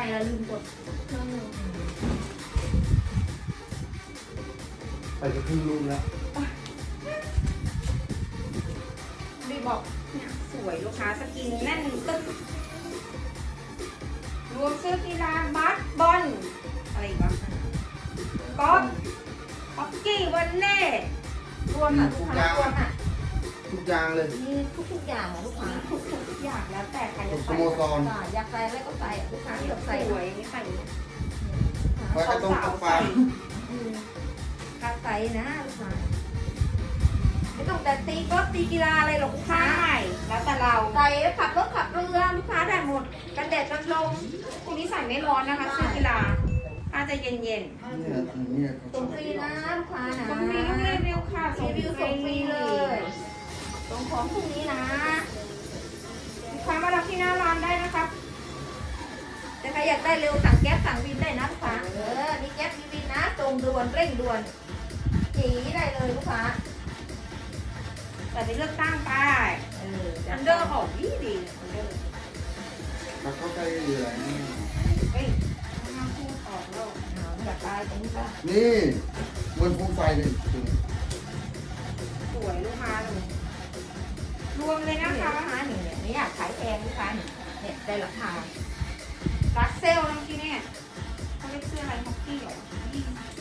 ล้แล้วลืมกดเครื่องหนึ่งไปจะครึ่งลูกแล้วบีบอกเนี่ยสวยลูกค้าสกินแน่นตึ๊กรวมเสื้อกีฬาบาสบอลอะไรอีกวะกอล์ฟฮอกกี้วอลเล่รวมอะลูกค้ารวมอะ ทุกอย่างเลย มีทุกๆอย่างอะลูกค้าทุกทุกอย่างแล้วแต่ใครจะสใส่โมสร อะอยากใส่อะไรก็ใส่อะลูกค้าอยากสใส่วยไม่ใส่เนี่ยไว้ก็ต้องกาแฟอืมการใส่นะลูกค้าไม่ต้องแต่ตีกอล์ฟตีกีฬาอะไรหรอกลูกใช่ค้าแล้วแต่เราใส่แล้วขับรถขับเรือลูกค้าได้หมดกันแดดกันลมคุณนี้ใส่ไม่ร้อนนะคะเสื้อกีฬาอาจจะเย็นเนี่ยอันเนี่ยส่งฟรีนะลูกค้านะๆส่งฟรีลูกรีวิวค่ะรีวิวส่งฟรีเลย ส่งของพรุ่งนี้นะลูกค้ามารับที่หน้าร้านได้นะครับ แต่ใครอยากได้เร็วสั่งแก๊ปสั่งวินได้นะลูกค้าเออมีแก๊ปมีวินนะส่งด่วนเร่งด่วนจีได้เลยลูกค้าแต่ไปเลือกตั้งไปเออจัอัดนเดอร์ออกดีดีอันเดอร์แล้วเข้าใจเหลือเฮ้ยห้ามพูดออกแล้วเอาอยากได้ตรงนี้ก็นี่เหมือนผมใส่เลย รวมเลยนี่นะลูกคะค้าหนึ่งเนี่ยไม่อยากขายแพงลูกค้าหนึ่งเนี่ยได้ราคารักเซลเมื่อกี้เนี่ยเขาเรียกเสื้ออะไรฮอกกี้เหรอ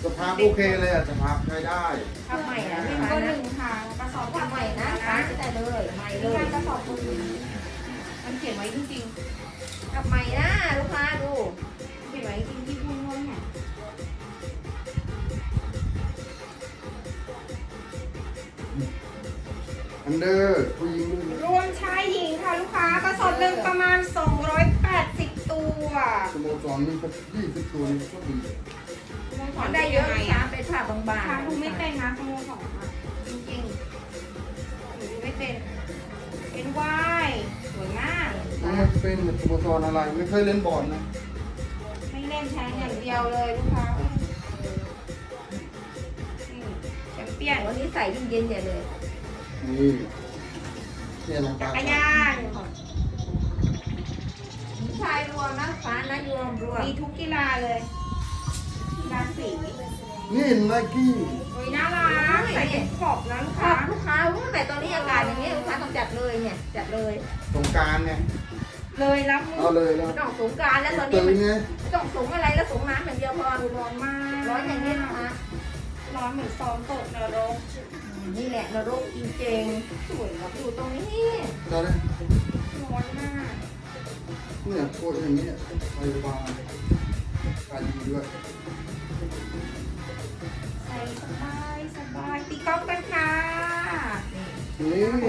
สภาพโอเคเลยอะสภาพใช้ได้ทำใหม่นะหลูนึ่กงค้าก็หนะนึ่งค่ะกระสอบทำใหม่นะลูกค้าจะได้เลยใหม่เลมียการกระสอบมือมันเขียนไว้จริงทำใหม่นะลูกค้าดูๆเขียนไว้จริงที่พูดงงเนี่ย อันเดอร์ผู้หญิงรวมชายหญิงค่ะลูกค้ากระสอบหนึ่งประมาณ 280 ตัวสโมสรมีสักยี่สิบตัวนี่ก็ดีมันได้เยอะลูกค้าเป็นผ้าบางๆทางดูไม่เป็นนะสโมสรอะจริงๆดูไม่เป็น เป็นวายสวยมากมันเป็นสโมสรอะไร ไม่เคยเล่นบอลนะ ไม่เล่นแทงอย่างเดียวเลยลูกค้านี่แชมเปี้ยนวันนี้ใส่ยิ่งเย็นใหญ่เลย นี่เนี่ยน้องจัตากรยานชายรวมนะลูกค้านะรวมรวมมีทุกกีฬาเลยกีฬาสีนี่ไนกี้โอ้ยน่ารักใส่เป็นขอบนะลูกครัค้าบลูกค้าว่าแต่ตอนนี้อากาศอย่างนี้ลูกค้าต้องจัดเลยเนี่ยจัดเลย สงกรารเนี่ย เลยรับมืเอาอเลยแล้วต้องสงกรารแล้วตอนนี้ตื่มันนไงไม่ต้องสงอะไรแล้วสงน้ำอย่างเดียวพอร้อนมากร้อนอย่างนี้นะคะร้อน เหมือนซ้อมตกนรก นี่แหละนรกจริงสวยครับๆอยู่ตรงนี้ตอนนี้ร้อนมากเนี่ยโคตรอย่างนี้ยไฟฟ้าการดีด้วยใส่สบายสบายตีกอล์ฟกันค่ะนี่ส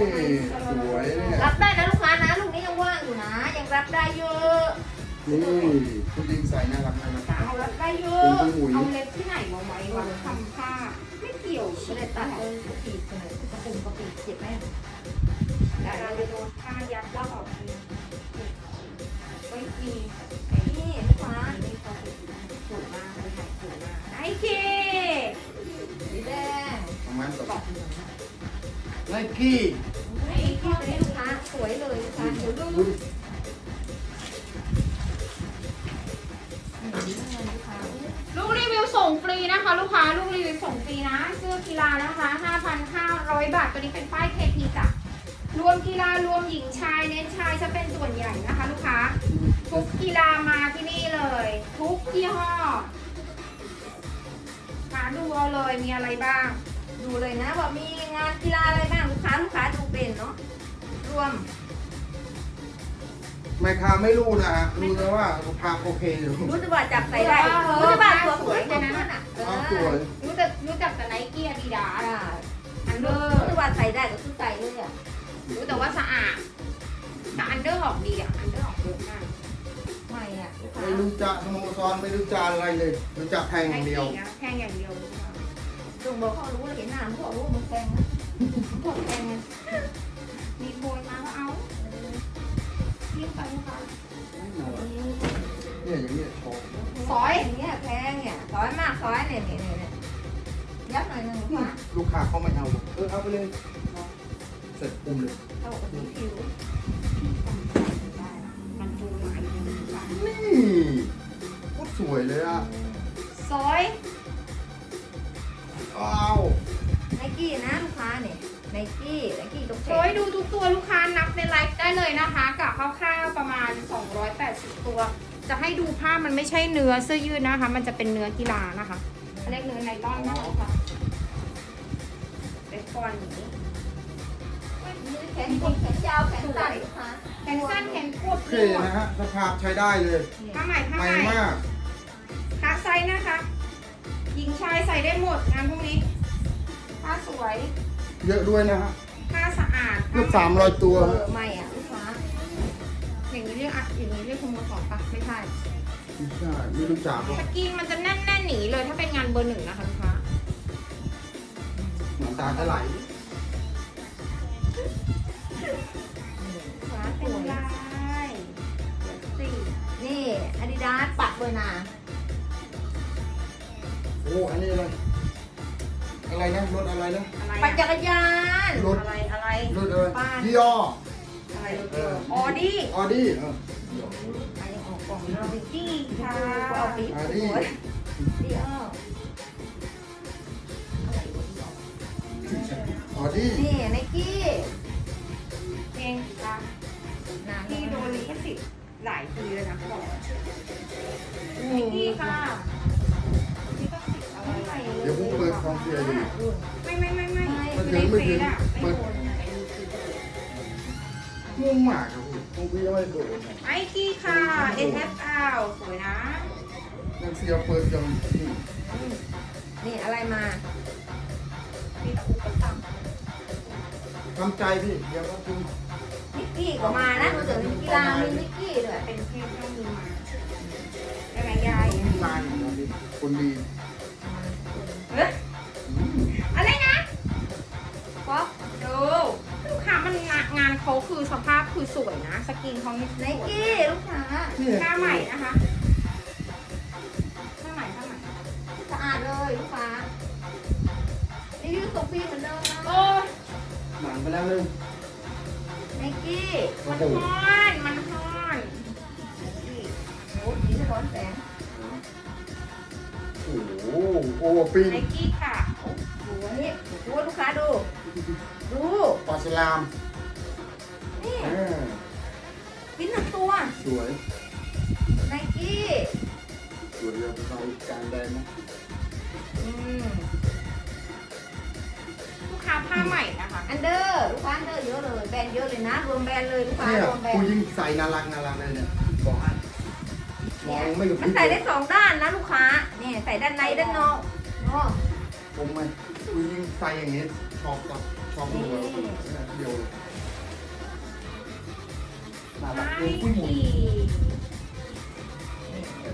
วยเนี่ยรับได้นะลูกค้านะ ลูกนี้ยังว่างอยู่นะ ยังรับได้เยอะ นี่ผู้หญิงใส่น่ารักน่ารักเอาแล้วได้เยอะเอาเล็บที่ไหนมาไว้วะทำผ้าไม่เกี่ยวไม่ใช่ได้ไหมตัดเลยกระปีกเลยกระปุกกระปีกเจ็บไหมแต่เราไปโดนผ้ายัดแล้วออกทีไม่มีนี่ลูกค้าไม่พอถูกมากเลยค่ะถูกมากไอ้เคสีแดงประมาณกับไนกี้นี่ที่ตัวนี้ลูกค้าสวยเลยลูกค้าเดี๋ยวดู คะลูกค้าลูกรีวิวส่งฟรีนะ เสื้อกีฬานะคะ 5,500 บาท ตัวนี้เป็นป้าย KP จ้ะรวมกีฬารวมหญิงชายเน้นชายจะเป็นส่วนใหญ่นะคะ ลูกค้า ทุกกีฬามาที่นี่เลย ทุกยี่ห้อมาดูเอาเลยมีอะไรบ้าง ดูเลยนะว่ามีงานกีฬาอะไรบ้างลูกค้าลูกค้าดูเป็นเนาะรวม แม่ค้าไม่รู้นะฮะรู้แต่ว่าสภาพโอเคอยู่รู้จักว่าจับใส่ได้รู้จักว่าตัวสวยแค่นั้นน่ะเออ้าวสอวยรู้จักรู้จักแต่ไนกี้อาดิดาสได้อันเดอรู้ร์จักว่าใส่ได้ก็คือใส่เลยอะรู้แต่ว่าสะอาดแต่อันเดอร์ออกดีอะอันเดอร์ออกเยอะมากไม่อะลูกค้าไม่รู้จักสโมสรไม่รู้จักอะไรเลยรู้จักแทงอย่างเดียวนะแพงอย่างเดียวจงบอกเขารู้เลยเห็นหน้าเขารู้มันแพงนะพวกแพงไงมีโพ ยมาก็เอาเรียกไปลูกค้าเนี่ยอย่างนี้โชว์ซอยอย่างเงี้ยแพงเนี่ยซอยมากซอยเนี่ยเนี่ยเนี่ยยับหน่อยนึงลูกค้าลูกค้าเขาไม่เอาเออเอาไปเลยเสร็จปุ่มเลยเอาไปผิวมันปูมาอีกหนึ่งบาทนี่วยเลยอะสวยอ้าวไนกี้นะลูกค้าเนี่ย ไนกี้ไนกี้ตกแขสวยนดูทุกตัวลูกค้านับในไลฟ์ได้เลยนะคะกับคร่าวๆประมาณ 280 ตัว จะให้ดูผ้ามันไม่ใช่เนื้อเสื้อยืดนะคะ มันจะเป็นเนื้อกีฬานะคะเขาเรียกเนื้อไนล่อนนะคะเป็นฟอนอย่างนี้แขนกดแขนยาวแขนสั้นลูกค้าแขนสั้นแขนกดโอเคนะฮะสภาพใช้ได้เลยผ้าใหม่ผ้าใหใหม่ม่มากคักไซส์นะคะ หญิงชายใส่ได้หมดงานพวกนี้ผ้าสวย เยอะด้วยนะฮะ ผ้าสะอาดเกือบสามร้อยตัว เออไม่อะลูกค้าอย่างนี้เรียกอะอย่างนี้เรียกสโมสรปะไม่ใช่ไม่ใช่ไม่รู้จักหรอกสกรีนมันจะแน่นแน่นๆหนีเลยถ้าเป็นงานเบอร์หนึ่งนะคะลูกค้าน้ำตาจะไหลลูกค้าสเป็นวยลายสี่นี่อาดิดาสปักเบอร์นาโอ้อันนี้อะไร อะไรนะรถอะไรนะอะไรปั่นจักรยานรถอะไรอะไรรถอะไรป้ายยี่ห้ออะไรเออออดี้ออดี้เอออันนี้ออกกล่องออดี้ค่ะเอาปีออดี้เดียวออดี้นี่ไนกี้เองค่ะนานพี่โดนลิขสิทธิ์หลายปีเลยนะบอกนี่ค่ะ ดี๋ยวผมเปิดความเสียดูไม่ไม่ไม่ไม่มันคือถึในงไม่เฟถึงซอะไม่เปิดโดนงงมากครับพี่ผมพี่ยังไม่ได้โดนไอกี้ค่ะ NFL สวยนะยังเสียเปิดยังนี่นี่อะไรมามีแต่อุปสรรคทำใจพี่เดี๋ยวก็คุณนิกกี้ก็มานะรู้สึกมีกีฬามีนิกกี้ด้วยเป็นเพศต้องมีมายังไงยายมีมาคนดี เอ๊ะอืมอะไรนะป๊อปดูลูกค้ามันงานงานเขาคือสภาพคือสวยนะ สกรีนเขานี่ไนกี้ลูกค้านี่หน้าใหม่นะคะหน้าใหม่หน้าใหม่สะอาดเลยลูกค้ารีวิวส่งฟรีเหมือนเดิมนะโอ้ยหนังไปแล้วเลยไนกี้โอ้มันโหฮ้อนมันฮ้อนโอ้สีสะท้อนแสง โอ้โหโอ้ปีนไนกี้ค่ะดูอันนี้ดูลูกค้าดู ดูปลาสลามนี่อ่าปิ้นทั้งตัวสวยไนกี้สวยเลยเราจานแดงนะอืมลูกค้าผ้าใหม่นะคะ อันเดอร์ลูกค้าอันเดอร์เยอะเลยแบรนด์เยอะเลยนะ รวมแบรนด์เลยลูกค้าเนี่ยรวมแบรนผู้ด์ ยิ่งใส่น่ารักน่ารักเลยเนี่ยบอกให้มองไม่กับมันใส่ได้สองด้านนะลูกค้าเนี่ยใส่ด้านในด้านนอกอ๋อผมไหมผู้ยิ่งใส่อย่างนี้ชอบกับชอบดูเลยเดียวเลยน่ารักไนเลยผู้หญิงกี้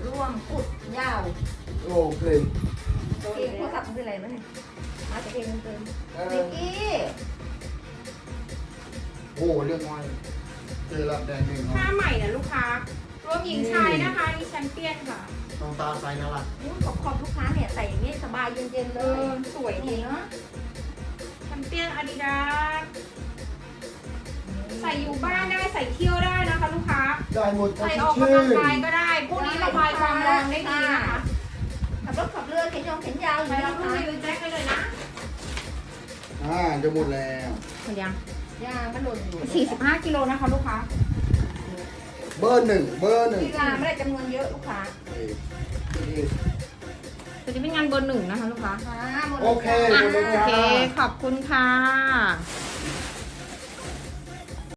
ร่วมกุดยาวโอ้เพลงเกมโทรศัพท์มันคืออะไรมั้ยเนี่ยมาจากเกมมันเกินเอไนอกี้โอ้เรื่องน้อยเจอรับแดงหนึ่งผ้าใหม่นะลูกค้ารวมหญิงชายนะคะมีแชมเปี้ยนค่ะ ต้องตาใส่น่ารักนี่ขอบขอบลูกค้าเนี่ยใส่อย่างนี้สบายเย็นๆเอเลอยสวยดีนี่เนาะแชมเปี้ยนอาดิดาสใส่อยู่บ้านได้ใส่เที่ยวได้นะคะลูกค้า ได้หมดใส่ออกกำลังกายก็ได้พวกนี้ระบายความร้อนได้ดีนะคะขับรถขับเรือเข็นยองเข็นยาวอยู่ไปนะรับลูกรีค้าวิวแจ็คไปเลยนะอ่าจะหมดแล้วหมดยัง ยางมันหล่นอยู่45กิโลนะคะลูกค้า เบอร์หนึ่งเบอร์หนึ่งกีฬาไม่ได้จำนวนเยอะลูกค้าเอ้ยเอ้ยตัวนี้เป็นงานเบอร์หนึ่งนะคะลูกค้า อ่าหมดโอเคแล้วหมดแล้วโอจ้าเค ขอบคุณค่ะ